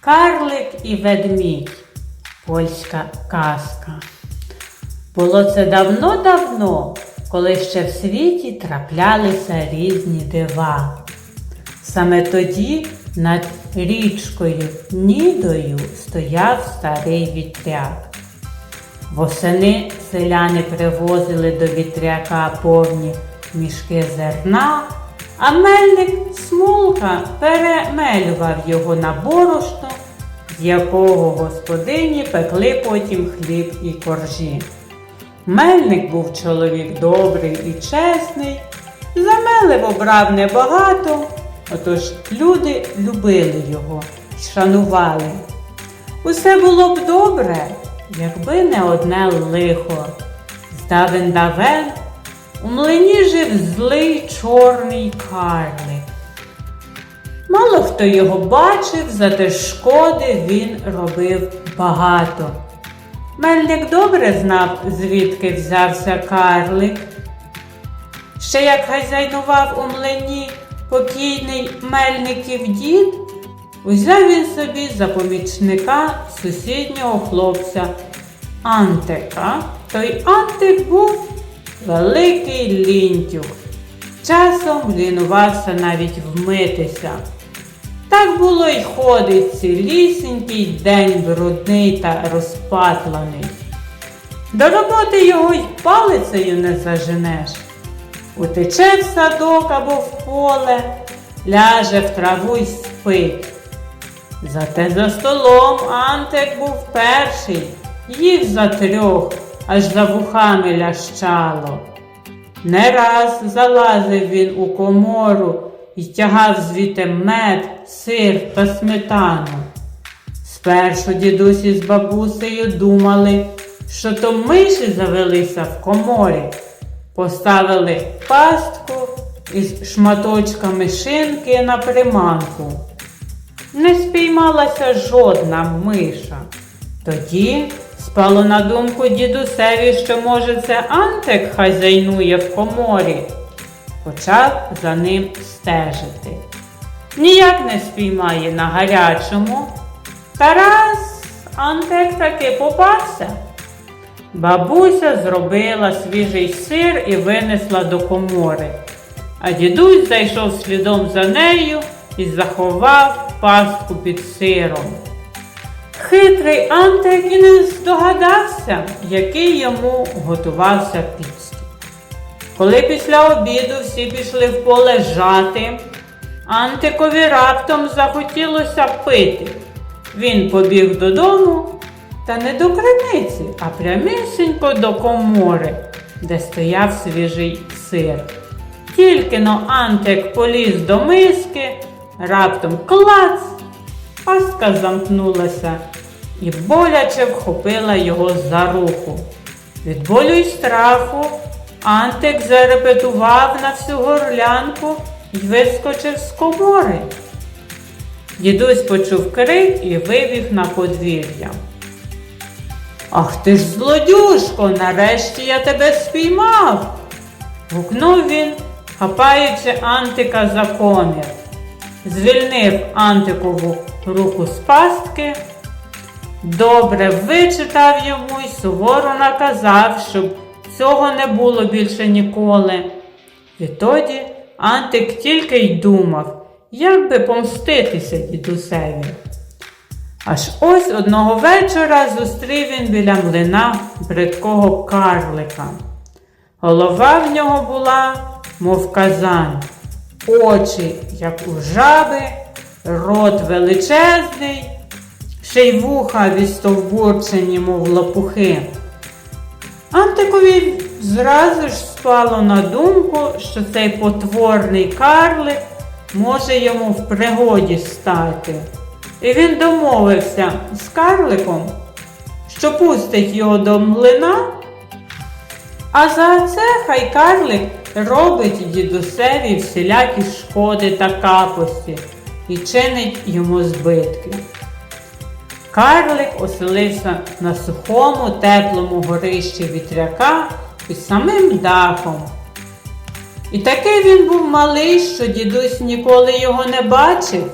Карлик і ведмідь. Польська казка. Було це давно-давно, коли ще в світі траплялися різні дива. Саме тоді над річкою Нідою стояв старий вітряк. Восени селяни привозили до вітряка повні мішки зерна, а мельник Смолка перемелював його на борошно, з якого господині пекли потім хліб і коржі. Мельник був чоловік добрий і чесний, замелив обрав небагато, отож люди любили його й шанували. Усе було б добре, якби не одне лихо. Здавен давен у млині жив злий чорний карлик. Мало хто його бачив, зате шкоди він робив багато. Мельник добре знав, звідки взявся карлик. Ще як хазяйнував у млині покійний мельників дід, узяв він собі за помічника сусіднього хлопця Антика. Той Антик був великий лінтюк. Часом лінувався навіть вмитися. Так було й ходить цілісінький день брудний та розпатланий. До роботи його й палицею не заженеш. Утече в садок або в поле, ляже в траву й спить. Зате за столом Антик був перший, їв за трьох, аж за вухами лящало. Не раз залазив він у комору і тягав звідти мед, сир та сметану. Спершу дідусі з бабусею думали, що то миші завелися в коморі, поставили пастку із шматочками шинки на приманку. Не спіймалася жодна миша. Тоді спало на думку дідусеві, що може це Антик хазяйнує в коморі. Почав за ним стежити. Ніяк не спіймає на гарячому. Та раз Антик таки попався. Бабуся зробила свіжий сир і винесла до комори. А дідусь зайшов слідом за нею і заховав пастку під сиром. Хитрий Антик і не здогадався, який йому готувався підступ. Коли після обіду всі пішли в поле жати, Антикові раптом захотілося пити. Він побіг додому, та не до криниці, а прямісінько до комори, де стояв свіжий сир. Тільки но Антик поліз до миски, раптом клац, пастка замкнулася і боляче вхопила його за руку. Від болю й страху Антик зарепетував на всю горлянку і вискочив з комори. Дідусь почув крик і вибіг на подвір'я. Ах ти ж злодюшко, нарешті я тебе спіймав. гукнув він, хапаючи Антика за комір. Звільнив Антикову руку з пастки, добре вичитав йому й суворо наказав, щоб цього не було більше ніколи. Відтоді Антик тільки й думав, як би помститися дідусеві. Аж ось одного вечора зустрів він біля млина бридкого карлика. Голова в нього була, мов казан, очі, як у жаби, рот величезний, ще й вуха відстовбурчені, мов лопухи. Антикові зразу ж спало на думку, що цей потворний карлик може йому в пригоді стати. І він домовився з карликом, що пустить його до млина, а за це хай карлик робить дідусеві всілякі шкоди та капості і чинить йому збитки. Карлик оселився на сухому, теплому горищі вітряка під самим дахом. І такий він був малий, що дідусь ніколи його не бачив.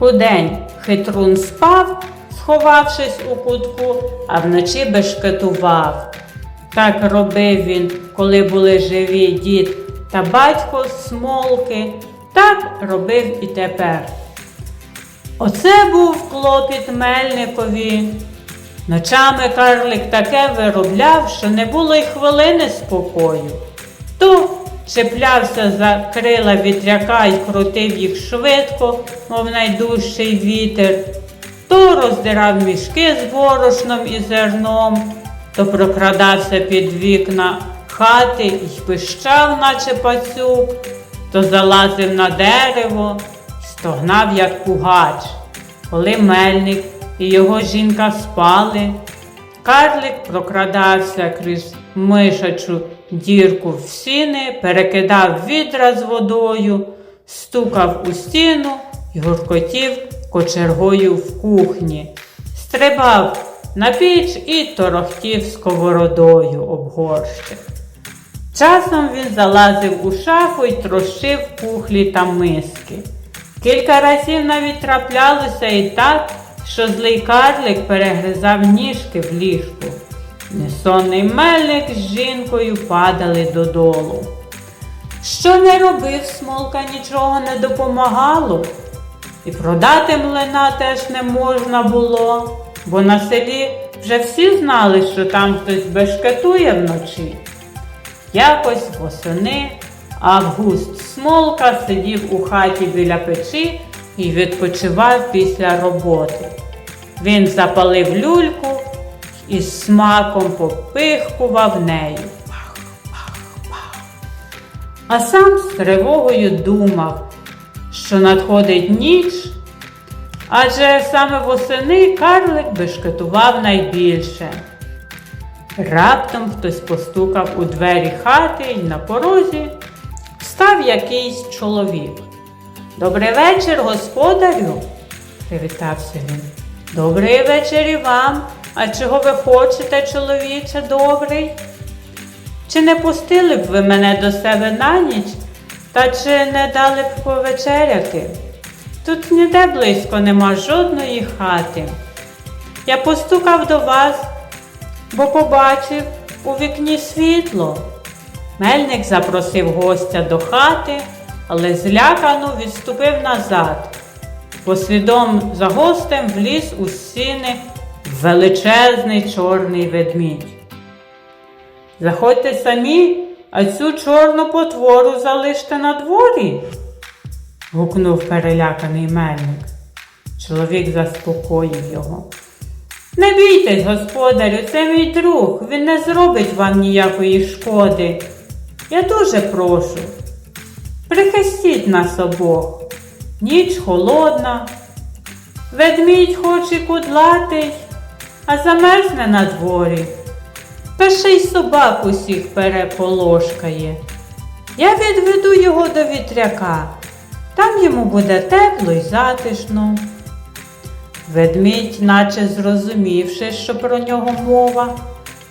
Удень хитрун спав, сховавшись у кутку, а вночі бешкетував. Так робив він, коли були живі дід та батько смолки, так робив і тепер. Оце був клопіт Мельникові. Ночами карлик таке виробляв, що не було й хвилини спокою. То чіплявся за крила вітряка і крутив їх швидко, мов найдужчий вітер, то роздирав мішки з борошном і зерном, то прокрадався під вікна хати і пищав, наче пацюк, то залазив на дерево, стогнав, як пугач. Коли мельник і його жінка спали, карлик прокрадався крізь мишачу дірку в сіни, перекидав відра з водою, стукав у стіну і гуркотів кочергою в кухні, стрибав на піч і торохтів сковородою об горщик. Часом він залазив у шафу і трощив кухлі та миски. Кілька разів навіть траплялося і так, що злий карлик перегризав ніжки в ліжку. Несонний мельник з жінкою падали додолу. Що не робив, смолка нічого не допомагало, і продати млина теж не можна було, бо на селі вже всі знали, що там хтось бешкетує вночі. Якось восени Август Смолка сидів у хаті біля печі і відпочивав після роботи. Він запалив люльку і з смаком попихкував нею. А сам з тривогою думав, що надходить ніч, адже саме восени карлик бешкетував найбільше. Раптом хтось постукав у двері хати і на порозі став якийсь чоловік. Добрий вечір, господарю, привітався він. Добрий вечір і вам. А чого ви хочете, чоловіче добрий? Чи не пустили б ви мене до себе на ніч, та чи не дали б повечеряти? Тут ніде близько нема жодної хати. Я постукав до вас, бо побачив у вікні світло. Мельник запросив гостя до хати, але злякано відступив назад. Послідом за гостем вліз у сіни величезний чорний ведмідь. Заходьте самі, а цю чорну потвору залиште на дворі, гукнув переляканий мельник. Чоловік заспокоїв його. Не бійтесь, господарю, це мій друг, він не зробить вам ніякої шкоди. Я дуже прошу. Прихистіть нас обох. Ніч холодна, ведмідь хоч і кудлатий, а замерзне на дворі. Та ще й собак усіх переполошкає. Я відведу його до вітряка, там йому буде тепло й затишно. Ведмідь, наче зрозумівши, що про нього мова,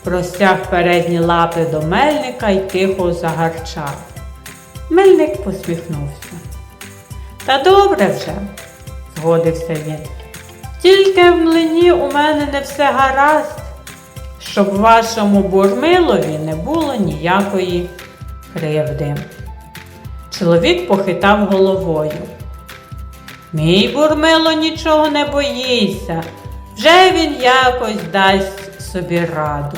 простяг передні лапи до мельника й тихо загарчав. Мельник посміхнувся. Та добре вже, згодився він. Тільки в млині у мене не все гаразд, щоб вашому бурмилові не було ніякої кривди. Чоловік похитав головою. Мій бурмило нічого не боїться, вже він якось дасть собі раду.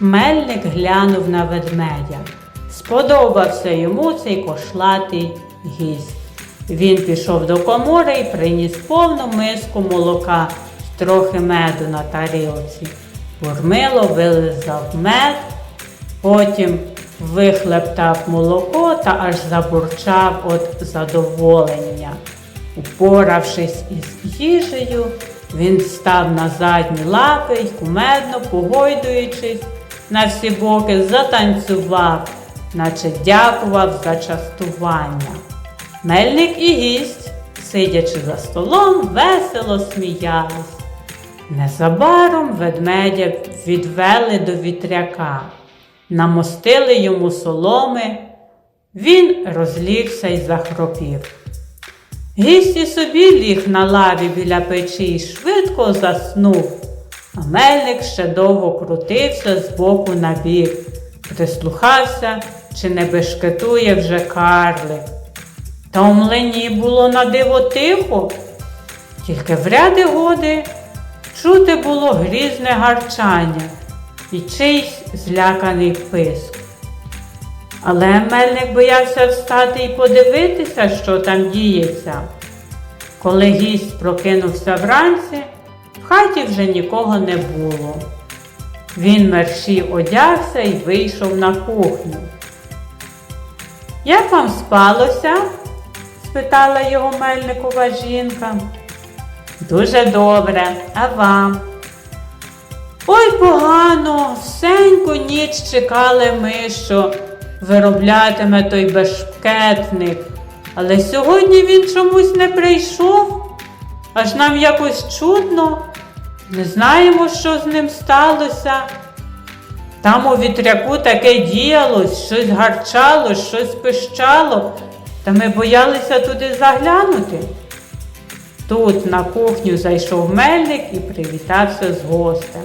Мельник глянув на ведмедя. Сподобався йому цей кошлатий гість. Він пішов до комори і приніс повну миску молока й трохи меду на тарілці. Бурмило вилизав мед, потім вихлептав молоко та аж забурчав від задоволення. Упоравшись із їжею, він став на задні лапи й кумедно, погойдуючись на всі боки, затанцював, наче дякував за частування. Мельник і гість, сидячи за столом, весело сміялись. Незабаром ведмедя відвели до вітряка, намостили йому соломи, він розлігся й захропів. Гість і собі ліг на лаві біля печі і швидко заснув, а мельник ще довго крутився з боку на бік, прислухався, чи не бешкетує вже карлик. Та у млині було на диво тихо, тільки в ряди годи чути було грізне гарчання і чийсь зляканий писк. Але мельник боявся встати і подивитися, що там діється. Коли гість прокинувся вранці, хаті вже нікого не було. Він мерщій одягся і вийшов на кухню. Як вам спалося? спитала його мельникова жінка. Дуже добре, а вам? Ой, погано, всеньку ніч чекали ми, що вироблятиме той бешкетник. Але сьогодні він чомусь не прийшов. Аж нам якось чудно. Не знаємо, що з ним сталося. Там у вітряку таке діялось, щось гарчало, щось пищало, та ми боялися туди заглянути. Тут на кухню зайшов мельник і привітався з гостем.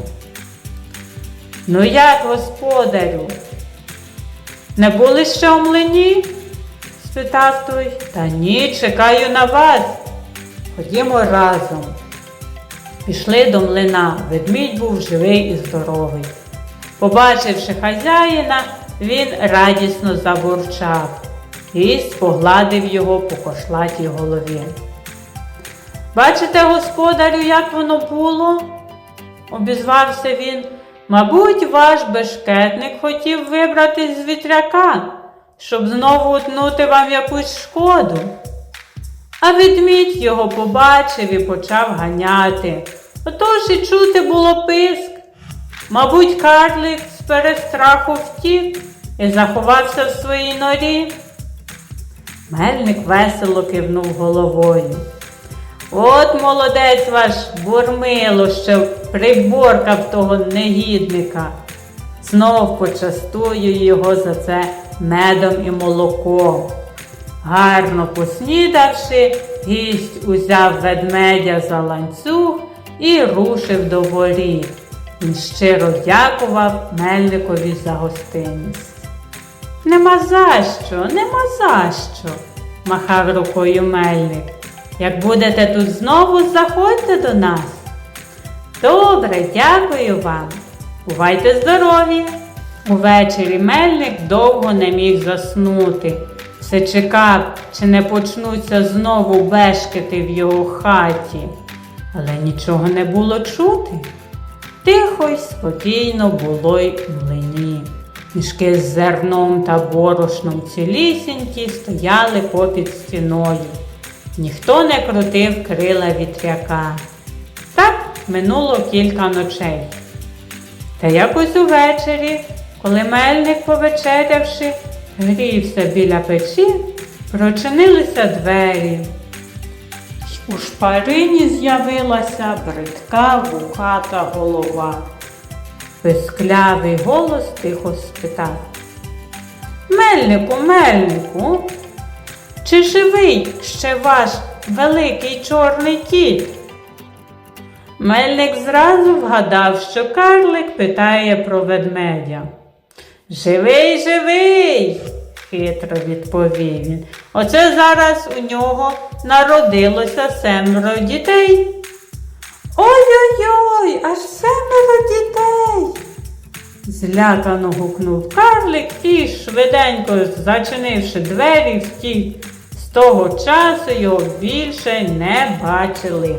Ну як, господарю? Не були ще у млині? спитав той. Та ні, чекаю на вас. Ходімо разом. Пішли до млина. Ведмідь був живий і здоровий. Побачивши хазяїна, він радісно забурчав і спогладив його по кошлатій голові. Бачите, господарю, як воно було? обізвався він. Мабуть, ваш бешкетник хотів вибратись з вітряка, щоб знову утнути вам якусь шкоду. А ведмідь його побачив і почав ганяти. Отож і чути було писк. Мабуть, карлик з перестраху втік і заховався в своїй норі. Мельник весело кивнув головою. От молодець ваш бурмило, що приборкав того негідника. Знов почастую його за це медом і молоком. Гарно поснідавши, гість узяв ведмедя за ланцюг і рушив до воріт. Він щиро дякував Мельникові за гостинність. Нема за що, нема за що, махав рукою мельник. Як будете тут знову, заходьте до нас. Добре, дякую вам. Бувайте здорові. Увечері мельник довго не міг заснути. Все чекав, чи не почнуться знову бешкети в його хаті. Але нічого не було чути. Тихо й спокійно було й у млині. Мішки з зерном та борошном цілісінькі стояли попід стіною. Ніхто не крутив крила вітряка. Так минуло кілька ночей. Та якось увечері, коли мельник, повечерявши, грівся біля печі, прочинилися двері. У шпарині з'явилася бридка вухата голова. Писклявий голос тихо спитав. Мельнику, мельнику, чи живий ще ваш великий чорний кіт? Мельник зразу вгадав, що карлик питає про ведмедя. Живий, живий, хитро відповів він. Оце зараз у нього народилося семеро дітей. Ой-ой-ой, аж семеро дітей. Злякано гукнув карлик і, швиденько зачинивши двері, втік. З того часу його більше не бачили.